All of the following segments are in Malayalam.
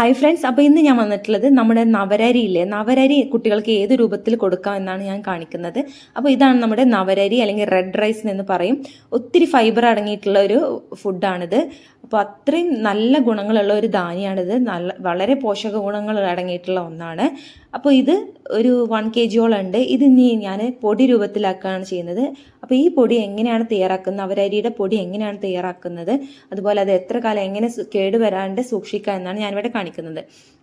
ഹായ് ഫ്രണ്ട്സ് അപ്പോൾ ഇന്ന് ഞാൻ വന്നിട്ടുള്ളത് നമ്മുടെ നവരരി ഇല്ലേ നവരരി കുട്ടികൾക്ക് ഏത് രൂപത്തിൽ കൊടുക്കാം എന്നാണ് ഞാൻ കാണിക്കുന്നത്. അപ്പോൾ ഇതാണ് നമ്മുടെ നവരരി അല്ലെങ്കിൽ റെഡ് റൈസ് എന്ന് പറയും. ഒത്തിരി ഫൈബർ അടങ്ങിയിട്ടുള്ള ഒരു ഫുഡാണിത് അപ്പോൾ അത്രയും നല്ല ഗുണങ്ങളുള്ള ഒരു ധാന്യമാണിത് നല്ല വളരെ പോഷക ഗുണങ്ങൾ അടങ്ങിയിട്ടുള്ള ഒന്നാണ്. അപ്പോൾ ഇത് ഒരു വൺ കെ ജിയോളം ഉണ്ട്. ഇത് ഇനി ഞാൻ പൊടി രൂപത്തിലാക്കുകയാണ് ചെയ്യുന്നത്. അപ്പോൾ ഈ പൊടി എങ്ങനെയാണ് തയ്യാറാക്കുന്നത്? അവരരിയുടെ പൊടി എങ്ങനെയാണ് തയ്യാറാക്കുന്നത്? അതുപോലെ അത് എത്ര കാലം എങ്ങനെ കേടുവരാണ്ട് സൂക്ഷിക്കുക എന്നാണ് ഞാനിവിടെ കാണിക്കുന്നത്.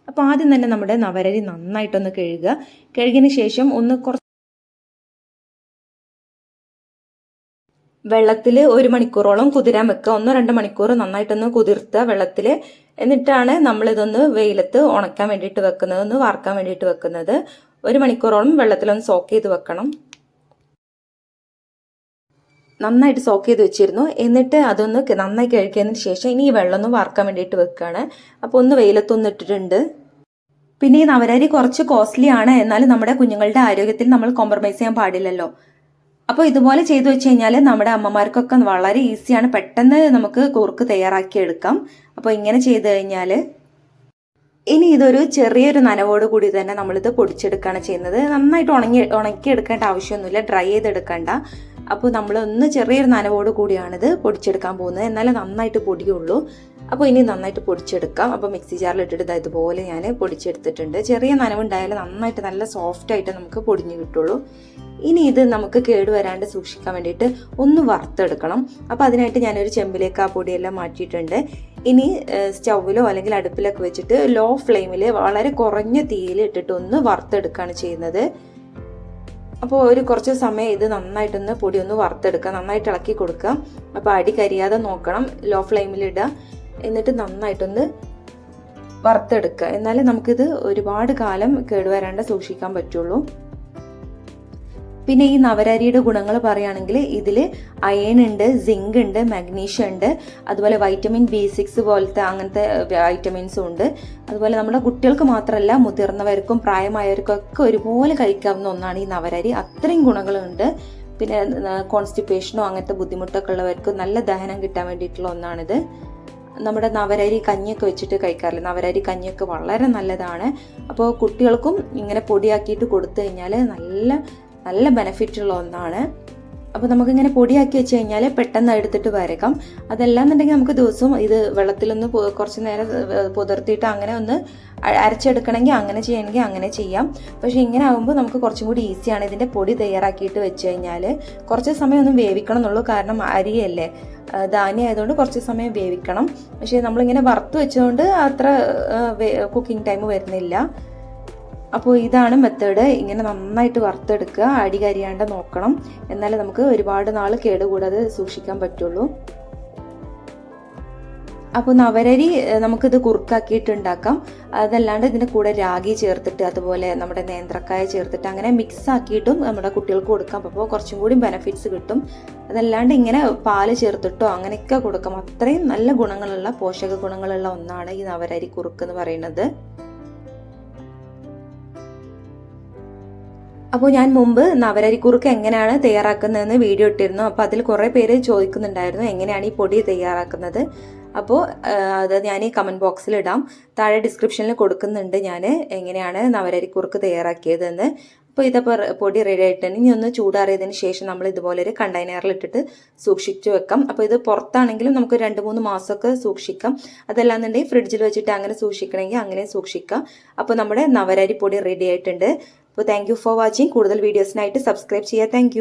അപ്പോൾ ആദ്യം തന്നെ നമ്മുടെ നവരരി നന്നായിട്ടൊന്ന് കഴുകുക. കഴുകിയതിന് ശേഷം ഒന്ന് കുറച്ച് വെള്ളത്തിൽ ഒരു മണിക്കൂറോളം കുതിരാൻ വെക്കുക. ഒന്നോ രണ്ട് മണിക്കൂർ നന്നായിട്ടൊന്ന് കുതിർത്തുക വെള്ളത്തിൽ എന്നിട്ടാണ് നമ്മളിതൊന്ന് വെയിലത്ത് ഉണക്കാൻ വേണ്ടിയിട്ട് വെക്കുന്നത്. ഒന്ന് വാർക്കാൻ വേണ്ടിയിട്ട് വെക്കുന്നത്. ഒരു മണിക്കൂറോളം വെള്ളത്തിലൊന്ന് സോക്ക് ചെയ്ത് വെക്കണം. നന്നായിട്ട് സോക്ക് ചെയ്ത് വെച്ചിരുന്നു. എന്നിട്ട് അതൊന്ന് നന്നായി കഴിക്കുന്നതിന് ശേഷം ഇനി ഈ വെള്ളം ഒന്ന് വാർക്കാൻ വേണ്ടിയിട്ട് വെക്കുകയാണ് അപ്പോൾ ഒന്ന് വെയിലത്തൊന്ന് ഇട്ടിട്ടുണ്ട്. പിന്നെ ഈ നവരരി കുറച്ച് കോസ്റ്റ്ലി ആണ്. എന്നാലും നമ്മുടെ കുഞ്ഞുങ്ങളുടെ ആരോഗ്യത്തിൽ നമ്മൾ കോംപ്രമൈസ് ചെയ്യാൻ പാടില്ലല്ലോ. അപ്പോൾ ഇതുപോലെ ചെയ്തു വെച്ച് കഴിഞ്ഞാൽ നമ്മുടെ അമ്മമാർക്കൊക്കെ വളരെ ഈസിയാണ് പെട്ടെന്ന് നമുക്ക് കുറുക്ക് തയ്യാറാക്കി എടുക്കാം. അപ്പോൾ ഇങ്ങനെ ചെയ്ത് കഴിഞ്ഞാൽ ഇനി ഇതൊരു ചെറിയൊരു നനവോട് കൂടി തന്നെ നമ്മളിത് പൊടിച്ചെടുക്കുകയാണ് ചെയ്യുന്നത്. നന്നായിട്ട് ഉണങ്ങി ഉണക്കിയെടുക്കേണ്ട ആവശ്യമൊന്നുമില്ല. ഡ്രൈ ചെയ്തെടുക്കണ്ട. അപ്പോൾ നമ്മൾ ഒന്ന് ചെറിയൊരു നനവോട് കൂടിയാണിത് പൊടിച്ചെടുക്കാൻ പോകുന്നത്. എന്നാലേ നന്നായിട്ട് പൊടിയുള്ളൂ. അപ്പോൾ ഇനി നന്നായിട്ട് പൊടിച്ചെടുക്കാം. അപ്പോൾ മിക്സി ജാറിൽ ഇട്ടിട്ട് ഇതുപോലെ ഞാൻ പൊടിച്ചെടുത്തിട്ടുണ്ട്. ചെറിയ നനവുണ്ടായാലും നന്നായിട്ട് നല്ല സോഫ്റ്റ് ആയിട്ട് നമുക്ക് പൊടിഞ്ഞു കിട്ടുള്ളൂ. ഇനി ഇത് നമുക്ക് കേടുവരാണ്ട് സൂക്ഷിക്കാൻ വേണ്ടിയിട്ട് ഒന്ന് വറുത്തെടുക്കണം. അപ്പോൾ അതിനായിട്ട് ഞാനൊരു ചെമ്പിലേക്ക് ആ പൊടിയെല്ലാം മാറ്റിയിട്ടുണ്ട്. ഇനി സ്റ്റൗവിലോ അല്ലെങ്കിൽ അടുപ്പിലൊക്കെ വെച്ചിട്ട് ലോ ഫ്ലെയിമിൽ വളരെ കുറഞ്ഞ തീയിൽ ഇട്ടിട്ട് ഒന്ന് വറുത്തെടുക്കുകയാണ് ചെയ്യുന്നത്. അപ്പോൾ ഒരു കുറച്ച് സമയം ഇത് നന്നായിട്ടൊന്ന് പൊടി ഒന്ന് വറുത്തെടുക്കുക നന്നായിട്ട് ഇളക്കി കൊടുക്കുക അപ്പോൾ അടി കരിയാതെ നോക്കണം. ലോ ഫ്ലെയിമിലിടുക എന്നിട്ട് നന്നായിട്ടൊന്ന് വറുത്തെടുക്കുക. എന്നാലേ നമുക്കിത് ഒരുപാട് കാലം കേടുവരാണ്ട് സൂക്ഷിക്കാൻ പറ്റുള്ളൂ. പിന്നെ ഈ നവരരിയുടെ ഗുണങ്ങൾ പറയുകയാണെങ്കിൽ ഇതിൽ അയൺ ഉണ്ട് സിങ്ക് ഉണ്ട് മഗ്നീഷ്യം ഉണ്ട്. അതുപോലെ വൈറ്റമിൻ ബി സിക്സ് പോലത്തെ അങ്ങനത്തെ വൈറ്റമിൻസും ഉണ്ട്. അതുപോലെ നമ്മുടെ കുട്ടികൾക്ക് മാത്രമല്ല മുതിർന്നവർക്കും പ്രായമായവർക്കൊക്കെ ഒരുപോലെ കഴിക്കാവുന്ന ഒന്നാണ് ഈ നവരരി. അത്രയും ഗുണങ്ങളുണ്ട്. പിന്നെ കോൺസ്റ്റിപ്പേഷനോ അങ്ങനത്തെ ബുദ്ധിമുട്ടൊക്കെ ഉള്ളവർക്ക് നല്ല ദഹനം കിട്ടാൻ വേണ്ടിയിട്ടുള്ള ഒന്നാണിത്. നമ്മുടെ നവരരി കഞ്ഞിയൊക്കെ വെച്ചിട്ട് കഴിക്കാറില്ല? നവരരി കഞ്ഞിയൊക്കെ വളരെ നല്ലതാണ്. അപ്പോൾ കുട്ടികൾക്കും ഇങ്ങനെ പൊടിയാക്കിയിട്ട് കൊടുത്തു കഴിഞ്ഞാൽ നല്ല നല്ല ബെനഫിറ്റുള്ള ഒന്നാണ്. അപ്പോൾ നമുക്കിങ്ങനെ പൊടിയാക്കി വെച്ച് കഴിഞ്ഞാൽ പെട്ടെന്ന് എടുത്തിട്ട് വരക്കാം അതല്ലാന്നുണ്ടെങ്കിൽ നമുക്ക് ദിവസവും ഇത് വെള്ളത്തിലൊന്ന് കുറച്ച് നേരം പുതിർത്തിയിട്ട് അങ്ങനെ ഒന്ന് അരച്ചെടുക്കണമെങ്കിൽ അങ്ങനെ ചെയ്യണമെങ്കിൽ അങ്ങനെ ചെയ്യാം. പക്ഷേ ഇങ്ങനെ ആകുമ്പോൾ നമുക്ക് കുറച്ചും കൂടി ഈസിയാണ് ഇതിന്റെ പൊടി തയ്യാറാക്കിയിട്ട് വെച്ച് കഴിഞ്ഞാൽ കുറച്ച് സമയം ഒന്ന് വേവിക്കണം എന്നുള്ളൂ. കാരണം അരിയല്ലേ? ധാന്യം ആയതുകൊണ്ട് കുറച്ച് സമയം വേവിക്കണം. പക്ഷേ നമ്മളിങ്ങനെ വറുത്ത് വെച്ചതുകൊണ്ട് അത്ര കുക്കിംഗ് ടൈം വരുന്നില്ല. അപ്പോൾ ഇതാണ് മെത്തേഡ് ഇങ്ങനെ നന്നായിട്ട് വറുത്തെടുക്കുക. അടി കരിയാണ്ട് നോക്കണം. എന്നാലേ നമുക്ക് ഒരുപാട് നാൾ കേടുകൂടാതെ സൂക്ഷിക്കാൻ പറ്റുള്ളൂ. അപ്പോൾ നവരരി നമുക്കിത് കുറുക്കാക്കിയിട്ട് ഉണ്ടാക്കാം അതല്ലാണ്ട് ഇതിന്റെ കൂടെ രാഗി ചേർത്തിട്ട് അതുപോലെ നമ്മുടെ നേന്ത്രക്കായ ചേർത്തിട്ട് അങ്ങനെ മിക്സ് ആക്കിയിട്ടും നമ്മുടെ കുട്ടികൾക്ക് കൊടുക്കാം. അപ്പോൾ കുറച്ചും കൂടി ബെനഫിറ്റ്സ് കിട്ടും. അതല്ലാണ്ട് ഇങ്ങനെ പാൽ ചേർത്തിട്ടോ അങ്ങനെയൊക്കെ കൊടുക്കാം. അത്രയും നല്ല ഗുണങ്ങളുള്ള പോഷക ഗുണങ്ങളുള്ള ഒന്നാണ് ഈ നവരരി കുറുക്ക് എന്ന് പറയുന്നത്. അപ്പോൾ ഞാൻ മുമ്പ് നവരരിക്കുറുക്ക് എങ്ങനെയാണ് തയ്യാറാക്കുന്നതെന്ന് വീഡിയോ ഇട്ടിരുന്നു. അപ്പോൾ അതിൽ കുറേ പേര് ചോദിക്കുന്നുണ്ടായിരുന്നു എങ്ങനെയാണ് ഈ പൊടി തയ്യാറാക്കുന്നത്. അപ്പോൾ അത് ഞാൻ ഈ കമന്റ് ബോക്സിൽ ഇടാം. താഴെ ഡിസ്ക്രിപ്ഷനിൽ കൊടുക്കുന്നുണ്ട് ഞാൻ എങ്ങനെയാണ് നവരരിക്കുറുക്ക് തയ്യാറാക്കിയതെന്ന്. അപ്പോൾ ഇതപ്പോൾ പൊടി റെഡി ആയിട്ടുണ്ട്. ഇനി ഒന്ന് ചൂടാറിയതിന് ശേഷം നമ്മൾ ഇതുപോലെ ഒരു കണ്ടെയ്നറിൽ ഇട്ടിട്ട് സൂക്ഷിച്ചു വെക്കാം. അപ്പോൾ ഇത് പുറത്താണെങ്കിലും നമുക്ക് രണ്ട് മൂന്ന് മാസമൊക്കെ സൂക്ഷിക്കാം. അതല്ലാന്നുണ്ടെങ്കിൽ ഫ്രിഡ്ജിൽ വെച്ചിട്ട് അങ്ങനെ സൂക്ഷിക്കണമെങ്കിൽ അങ്ങനെ സൂക്ഷിക്കാം. അപ്പോൾ നമ്മുടെ നവരരി പൊടി റെഡി ആയിട്ടുണ്ട്. അപ്പോൾ താങ്ക് ഫോർ വാച്ചിങ് കൂടുതൽ വീഡിയോസിനായിട്ട് സബ്സ്ക്രൈബ് ചെയ്യുക. താങ്ക്